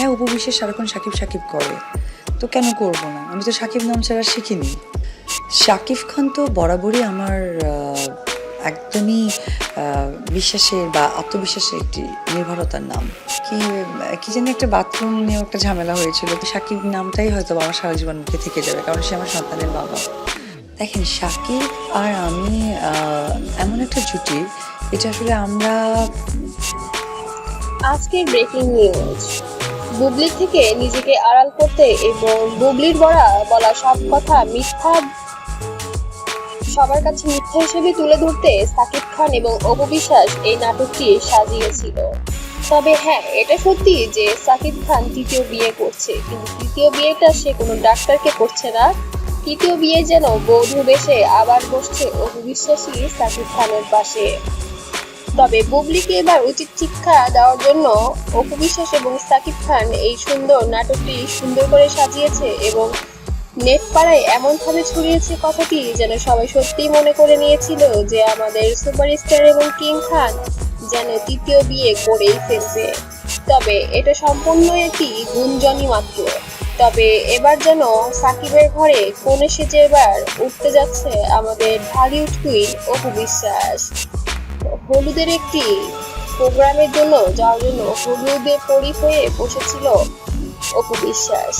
হ্যাঁ উপবিশ্বাস সারাক্ষণ সাকিব সাকিব করে। তো কেন করব না? আমি তো সাকিব নাম ছাড়া শিখিনি। শাকিব খান তো বরাবরই আমার একদমই বিশ্বাসের বা আত্মবিশ্বাসের একটি নির্ভরতার নাম। কি কি জানি একটা বাথরুম নিয়ে একটা ঝামেলা হয়েছিল। তো সাকিব নামটাই হয়তো আমার সারা জীবন মুখে থেকে যাবে, কারণ সে আমার সন্তানের বাবা। দেখেন, সাকিব আর আমি এমন একটা জুটি, এটা আসলে আমরা আজকের ব্রেকিং নিউজ বুবলি থেকে নিজেকে আড়াল করতে এবং বুবলির বলা বলা সব কথা মিথ্যা, সবার কাছে মিথ্যা হিসেবে তুলে ধরতে সাকিব খান এবং অপু বিশ্বাস এই নাটকটি সাজিয়েছিল। তবে হ্যাঁ এটা সত্যি যে সাকিব খান তৃতীয় বিয়ে করছে, কিন্তু তৃতীয় বিয়েটা সে কোনো ডাক্তারকে করছে না। তৃতীয় বিয়ে যেন বধূ বেশে আবার বসছে অপু বিশ্বাসী সাকিব খানের পাশে। তবে বুবলিকে এবার উচিত শিক্ষা দেওয়ার জন্য অপু বিশ্বাস এবং সাকিব খান এই সুন্দর নাটকটি সুন্দর করে সাজিয়েছে এবং নেট পাড়ায় এমনভাবে ছড়িয়েছে কথাটি যেন সবাই সত্যিই মনে করে নিয়েছিল যে আমাদের সুপারস্টার এবং কিং খান যেন তৃতীয় বিয়ে করেই ফেলবে। তবে এটা সম্পূর্ণ একটি গুঞ্জনই মাত্র। তবে এবার যেন সাকিবের ঘরে কোনে সেজে এবার উঠতে যাচ্ছে আমাদের ঢালিউড কুইন অপু বিশ্বাস। হলুদের একটি প্রোগ্রামের জন্য যাওয়ার জন্য হলুদে পরি হয়ে বসেছিল অপু বিশ্বাস।